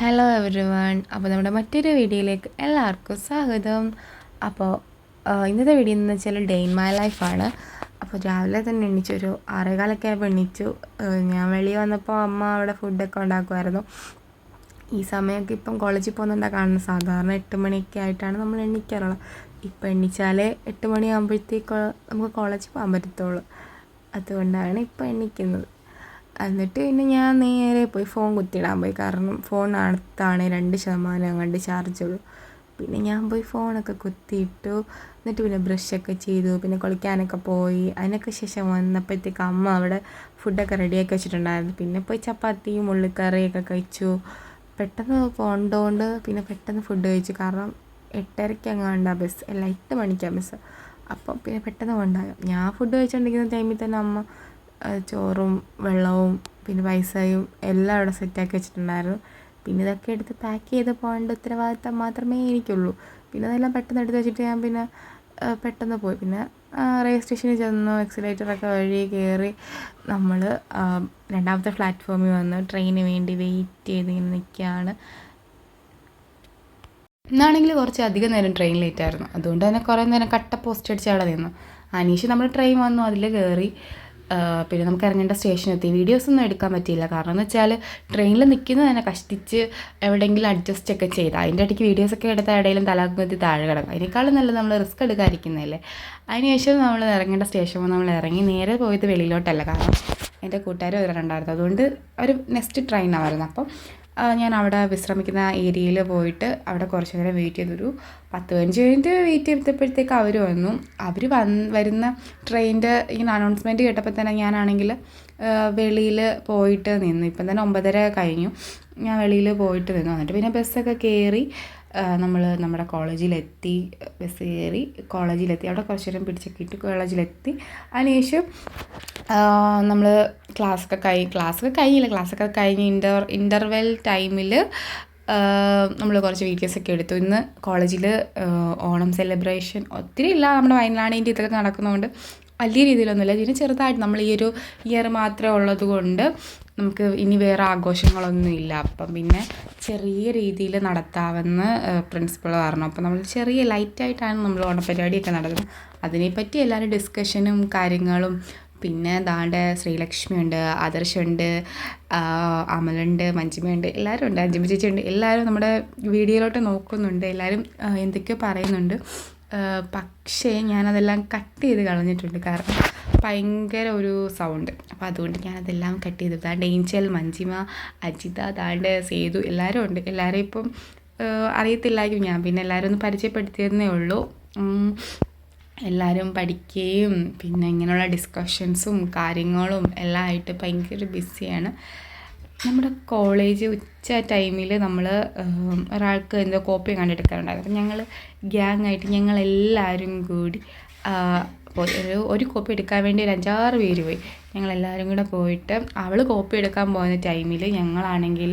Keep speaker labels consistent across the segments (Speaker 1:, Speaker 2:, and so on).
Speaker 1: Hello every one അപ്പോൾ നമ്മുടെ മറ്റൊരു വീഡിയോയിലേക്ക് എല്ലാവർക്കും സ്വാഗതം. അപ്പോൾ ഇന്നത്തെ വീഡിയോ എന്ന് വെച്ചാൽ ഡേ ഇൻ മൈ ലൈഫാണ് അപ്പോൾ രാവിലെ തന്നെ എണീച്ചു ഒരു ആറേകാലൊക്കെ ആയപ്പോൾ എണീച്ചു. ഞാൻ വെളി വന്നപ്പോൾ അമ്മ അവിടെ ഫുഡൊക്കെ ഉണ്ടാക്കുമായിരുന്നു. ഈ സമയമൊക്കെ ഇപ്പം കോളേജിൽ പോകുന്നുണ്ടാ കാണുന്നത്. സാധാരണ എട്ട് മണിയൊക്കെ ആയിട്ടാണ് നമ്മൾ എണീക്കാറുള്ളത്. ഇപ്പം എണീച്ചാലേ എട്ട് മണിയാകുമ്പോഴത്തേക്ക് നമുക്ക് കോളേജിൽ പോകാൻ പറ്റത്തുള്ളൂ. അതുകൊണ്ടാണ് ഇപ്പം എണീക്കുന്നത്. എന്നിട്ട് പിന്നെ ഞാൻ നേരെ പോയി ഫോൺ കുത്തിയിടാൻ പോയി. കാരണം ഫോൺ അടുത്താണ് രണ്ട് ശതമാനം അങ്ങോട്ട് ചാർജുള്ളൂ പിന്നെ ഞാൻ പോയി ഫോണൊക്കെ കുത്തിയിട്ടു എന്നിട്ട് പിന്നെ ബ്രഷൊക്കെ ചെയ്തു പിന്നെ കുളിക്കാനൊക്കെ പോയി. അതിനൊക്കെ ശേഷം വന്നപ്പോഴത്തേക്ക് അമ്മ അവിടെ ഫുഡൊക്കെ റെഡിയാക്കി വെച്ചിട്ടുണ്ടായിരുന്നു. പിന്നെ പോയി ചപ്പാത്തിയും ഉള്ളിക്കറിയൊക്കെ കഴിച്ചു. പെട്ടെന്ന് പോണ്ടോണ്ട് പിന്നെ പെട്ടെന്ന് ഫുഡ് കഴിച്ചു. കാരണം എട്ടരയ്ക്ക് അങ്ങാണ്ടാ ബസ് അല്ല എട്ട് മണിക്കാണ് ബസ് അപ്പം പിന്നെ പെട്ടെന്ന് കൊണ്ടാകും ഞാൻ ഫുഡ് കഴിച്ചുകൊണ്ടിരിക്കുന്ന ടൈമിൽ തന്നെ അമ്മ ചോറും വെള്ളവും പിന്നെ പൈസയും എല്ലാം അവിടെ സെറ്റാക്കി വെച്ചിട്ടുണ്ടായിരുന്നു. പിന്നെ ഇതൊക്കെ എടുത്ത് പാക്ക് ചെയ്ത് പോകേണ്ട ഉത്തരവാദിത്തം മാത്രമേ എനിക്കുള്ളൂ. പിന്നെ അതെല്ലാം പെട്ടെന്ന് എടുത്ത് വെച്ചിട്ട് ഞാൻ പിന്നെ പെട്ടെന്ന് പോയി. പിന്നെ റെയിൽവേ സ്റ്റേഷനിൽ ചെന്നു എക്സിലേറ്ററൊക്കെ വഴി കയറി നമ്മൾ രണ്ടാമത്തെ പ്ലാറ്റ്ഫോമിൽ വന്ന്. ട്രെയിനിന് വേണ്ടി വെയിറ്റ് ചെയ്ത് ഇങ്ങനെ നിൽക്കുകയാണ്. ഇന്നാണെങ്കിൽ കുറച്ച് അധികം നേരം ട്രെയിൻ ലേറ്റ് ആയിരുന്നു. അതുകൊണ്ട് തന്നെ കുറേ നേരം കട്ട പോസ്റ്റ് അടിച്ച് അവിടെ നിന്നു. അനീഷ് നമ്മൾ ട്രെയിൻ വന്നു അതിൽ കയറി പിന്നെ നമുക്ക് ഇറങ്ങേണ്ട സ്റ്റേഷൻ എത്തി വീഡിയോസ് ഒന്നും എടുക്കാൻ പറ്റിയില്ല. കാരണം എന്ന് വെച്ചാൽ ട്രെയിനിൽ നിൽക്കുന്നത് തന്നെ കഷ്ടിച്ച് എവിടെയെങ്കിലും അഡ്ജസ്റ്റ് ഒക്കെ ചെയ്ത്. അതിന്റെ ഇടയ്ക്ക് വീഡിയോസൊക്കെ എടുത്ത ഇടയിലും തലാകുമതി താഴെ കിടക്കും. അതിനേക്കാളും നല്ലത് നമ്മൾ റിസ്ക് എടുക്കാതിരിക്കുന്നതല്ലേ. അതിനുശേഷം നമ്മൾ ഇറങ്ങേണ്ട സ്റ്റേഷൻ നമ്മൾ ഇറങ്ങി നേരെ പോയത് വെളിയിലോട്ടല്ല. കാരണം എന്റെ കൂട്ടുകാർ വരാനുണ്ടായിരുന്നു അതുകൊണ്ട് അവർ നെക്സ്റ്റ് ട്രെയിനാണ് വരുന്നത് അപ്പം ഞാൻ അവിടെ വിശ്രമിക്കുന്ന ഏരിയയിൽ പോയിട്ട് അവിടെ കുറച്ച് നേരം വെയിറ്റ് ചെയ്തൊരു പത്ത് പതിനഞ്ച് മിനിറ്റ് വെയിറ്റ് ചെയ്തപ്പോഴത്തേക്ക് അവർ വന്നു. അവർ വന്ന് വരുന്ന ട്രെയിനിന്റെ ഇങ്ങനെ അനൗൺസ്മെന്റ് കേട്ടപ്പോൾ തന്നെ ഞാനാണെങ്കിൽ വെളിയിൽ പോയിട്ട് നിന്നു. ഇപ്പം തന്നെ ഒമ്പതര കഴിഞ്ഞു. ഞാൻ വെളിയിൽ പോയിട്ട് നിന്നു. എന്നിട്ട് പിന്നെ ബസ്സൊക്കെ കയറി നമ്മൾ നമ്മുടെ കോളേജിലെത്തി ബസ് കയറി കോളേജിലെത്തി അവിടെ കുറച്ച് നേരം പിടിച്ചൊക്കെ ഇട്ട് കോളേജിലെത്തി. അതിനുശേഷം നമ്മൾ ക്ലാസ്സൊക്കെ കഴി ക്ലാസ്സൊക്കെ കഴിഞ്ഞില്ല ക്ലാസ്സൊക്കെ കഴിഞ്ഞ് ഇന്റർ ഇന്റർവെൽ ടൈമിൽ നമ്മൾ കുറച്ച് വീഡിയോസൊക്കെ എടുത്തു. ഇന്ന് കോളേജിൽ ഓണം സെലിബ്രേഷൻ. ഒത്തിരി ഇല്ല നമ്മുടെ വയനാടിന്റെ ഇതൊക്കെ നടക്കുന്നതുകൊണ്ട് വലിയ രീതിയിലൊന്നുമില്ല. ഇതിന് ചെറുതായിട്ട് നമ്മൾ ഈ ഒരു ഇയർ മാത്രമേ ഉള്ളത് കൊണ്ട് നമുക്ക് ഇനി വേറെ ആഘോഷങ്ങളൊന്നുമില്ല അപ്പം പിന്നെ ചെറിയ രീതിയിൽ നടത്താമെന്ന് പ്രിൻസിപ്പൾ പറഞ്ഞു. അപ്പം നമ്മൾ ചെറിയ ലൈറ്റായിട്ടാണ് നമ്മൾ ഓണപരിപാടിയൊക്കെ നടത്തുന്നത്. അതിനെപ്പറ്റി എല്ലാവരും ഡിസ്കഷനും കാര്യങ്ങളും പിന്നെ ദാണ്ട് ശ്രീലക്ഷ്മിയുണ്ട് ആദർശുണ്ട് അമലുണ്ട് മഞ്ജിമയുണ്ട് എല്ലാവരും ഉണ്ട് അഞ്ജിമ ചേച്ചിയുണ്ട്. എല്ലാവരും നമ്മുടെ വീഡിയോയിലോട്ട് നോക്കുന്നുണ്ട്. എല്ലാവരും എന്തൊക്കെയോ പറയുന്നുണ്ട്. പക്ഷേ ഞാനതെല്ലാം കട്ട് ചെയ്ത് കളഞ്ഞിട്ടുണ്ട്. കാരണം ഭയങ്കര ഒരു സൗണ്ട് അപ്പോൾ അതുകൊണ്ട് ഞാനതെല്ലാം കട്ട് ചെയ്തു. ദാണ്ട് ഏഞ്ചൽ മഞ്ജിമ അജിത ദാണ്ട് സേതു എല്ലാവരും ഉണ്ട്. എല്ലാവരും ഇപ്പം അറിയത്തില്ലായിരിക്കും. ഞാൻ പിന്നെ എല്ലാവരും ഒന്ന് പരിചയപ്പെടുത്തിയതേ ഉള്ളൂ. എല്ലാവരും പഠിക്കുകയും പിന്നെ ഇങ്ങനെയുള്ള ഡിസ്കഷൻസും കാര്യങ്ങളും എല്ലാം ആയിട്ട് ഭയങ്കര ബിസിയാണ് നമ്മുടെ കോളേജ് ഉച്ച ടൈമിൽ നമ്മൾ ഒരാൾക്ക് എന്തോ കോപ്പി കണ്ടെടുക്കാറുണ്ടായിരുന്നു അപ്പം ഞങ്ങൾ ഗ്യാങ്ങായിട്ട് ഞങ്ങളെല്ലാവരും കൂടി പോയി. ഒരു ഒരു കോപ്പി എടുക്കാൻ വേണ്ടി ഒരു അഞ്ചാറ് പേര് പോയി. ഞങ്ങളെല്ലാവരും കൂടെ പോയിട്ട് അവൾ കോപ്പി എടുക്കാൻ പോകുന്ന ടൈമിൽ ഞങ്ങളാണെങ്കിൽ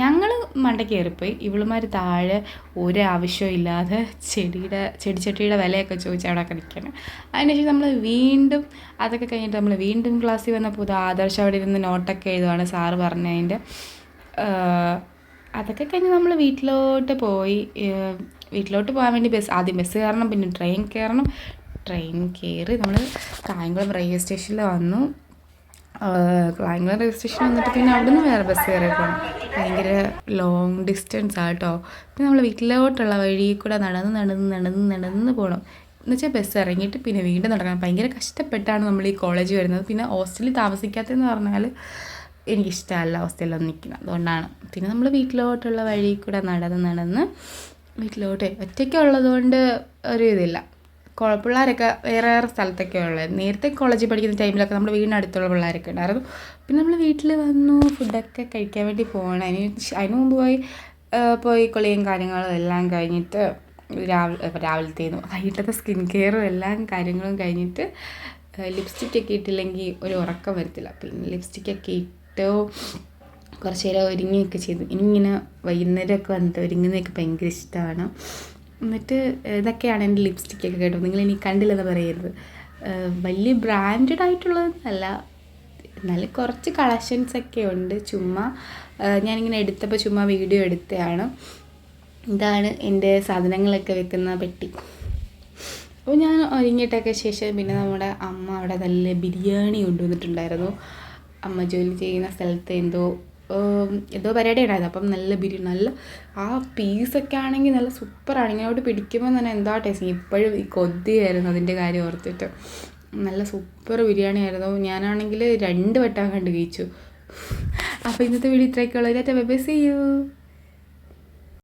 Speaker 1: ഞങ്ങൾ മണ്ട കയറിപ്പോയി. ഇവളുമാർ താഴെ ഒരു ആവശ്യവും ഇല്ലാതെ ചെടിയുടെ ചെടിച്ചട്ടിയുടെ വിലയൊക്കെ ചോദിച്ച് അവിടെ നിൽക്കണം അതിനുശേഷം നമ്മൾ വീണ്ടും അതൊക്കെ കഴിഞ്ഞിട്ട് നമ്മൾ വീണ്ടും ക്ലാസ്സിൽ വന്നപ്പോൾ ആദർശം അവിടെ ഇരുന്ന് നോട്ടൊക്കെ എഴുതുവാണ് സാറ് പറഞ്ഞതിന്റെ. അതൊക്കെ കഴിഞ്ഞ് നമ്മൾ വീട്ടിലോട്ട് പോയി. വീട്ടിലോട്ട് പോകാൻ വേണ്ടി ബസ് ആദ്യം ബസ് കയറണം പിന്നെ ട്രെയിൻ കയറണം ട്രെയിൻ കയറി നമ്മൾ കായംകുളം റെയിൽവേ സ്റ്റേഷനിൽ വന്നു. കായംകുളം റെയിൽവേ സ്റ്റേഷനിൽ വന്നിട്ട് പിന്നെ അവിടെ നിന്ന് വേറെ ബസ് കയറി പോകണം ഭയങ്കര ലോങ് ഡിസ്റ്റൻസ് ആട്ടോ പിന്നെ നമ്മൾ വീട്ടിലോട്ടുള്ള വഴി കൂടെ നടന്ന് നടന്ന് നടന്ന് നടന്ന് പോകണം എന്നുവെച്ചാൽ ബസ് ഇറങ്ങിയിട്ട് പിന്നെ വീണ്ടും നടക്കണം. ഭയങ്കര കഷ്ടപ്പെട്ടാണ് നമ്മൾ ഈ കോളേജ് വരുന്നത്. പിന്നെ ഹോസ്റ്റലിൽ താമസിക്കാത്തതെന്ന് പറഞ്ഞാൽ എനിക്കിഷ്ടമല്ല ഹോസ്റ്റലിലൊന്നും നിൽക്കുന്നത് അതുകൊണ്ടാണ്. പിന്നെ നമ്മൾ വീട്ടിലോട്ടുള്ള വഴി കൂടെ നടന്ന് നടന്ന് വീട്ടിലോട്ട് ഒറ്റയ്ക്ക് ഉള്ളതുകൊണ്ട് ഒരു ഇതില്ല. പിള്ളേരൊക്കെ വേറെ വേറെ സ്ഥലത്തൊക്കെ ഉള്ളത് നേരത്തെ കോളേജിൽ പഠിക്കുന്ന ടൈമിലൊക്കെ നമ്മുടെ വീടിനടുത്തുള്ള പിള്ളേരൊക്കെ ഉണ്ടായിരുന്നു. പിന്നെ നമ്മൾ വീട്ടിൽ വന്നു ഫുഡൊക്കെ കഴിക്കാൻ വേണ്ടി പോകണം അതിന് അതിന് മുമ്പ് പോയി പോയി കുളിയും കാര്യങ്ങളും എല്ലാം കഴിഞ്ഞിട്ട് രാവിലെ രാവിലത്തേനും വൈകിട്ടത്തെ സ്കിൻ കെയറും എല്ലാം കാര്യങ്ങളും കഴിഞ്ഞിട്ട് ലിപ്സ്റ്റിക് ഒക്കെ ഇട്ടില്ലെങ്കിൽ ഒരു ഉറക്കം വരത്തില്ല. പിന്നെ ലിപ്സ്റ്റിക്കൊക്കെ ഇട്ട് കുറച്ച് നേരം ഒരുങ്ങിയൊക്കെ ചെയ്തു. ഇനിങ്ങനെ വൈകുന്നേരമൊക്കെ വന്നിട്ട് ഒരുങ്ങുന്നതൊക്കെ ഭയങ്കര ഇഷ്ടമാണ് എന്നിട്ട് ഇതൊക്കെയാണ് എന്റെ ലിപ്സ്റ്റിക്കൊക്കെ കേട്ടോ. നിങ്ങൾ ഇനി കണ്ടില്ലെന്ന് പറയരുത്. വലിയ ബ്രാൻഡഡ് ആയിട്ടുള്ളതൊന്നല്ല. എന്നാലും കുറച്ച് കളക്ഷൻസ് ഒക്കെ ഉണ്ട്. ചുമ്മാ ഞാനിങ്ങനെ എടുത്തപ്പോൾ ചുമ്മാ വീഡിയോ എടുത്തതാണ്. ഇതാണ് എന്റെ സാധനങ്ങളൊക്കെ വെക്കുന്ന പെട്ടി. അപ്പോൾ ഞാൻ ഒരുങ്ങിയിട്ടൊക്കെ ശേഷം പിന്നെ നമ്മുടെ അമ്മ അവിടെ നല്ല ബിരിയാണി കൊണ്ടുവന്നിട്ടുണ്ടായിരുന്നു. അമ്മ ജോലി ചെയ്യുന്ന സ്ഥലത്ത് എന്തോ എന്തോ പരിപാടി ഉണ്ടായിരുന്നു. അപ്പം നല്ല ബിരിയാണി നല്ല ആ പീസൊക്കെ ആണെങ്കിൽ നല്ല സൂപ്പറാണ് ഇങ്ങോട്ട് പിടിക്കുമ്പോൾ തന്നെ എന്താ ടേസ്റ്റ് ഇപ്പോഴും ഈ കൊതിയായിരുന്നു അതിന്റെ കാര്യം ഓർത്തിട്ട്. നല്ല സൂപ്പർ ബിരിയാണി ആയിരുന്നു. ഞാനാണെങ്കിൽ രണ്ട് വട്ടം കണ്ട് കഴിച്ചു. അപ്പോൾ ഇന്നത്തെ വീഡിയോ ഇത്രയൊക്കെ ഉള്ളൂ. Bye bye C U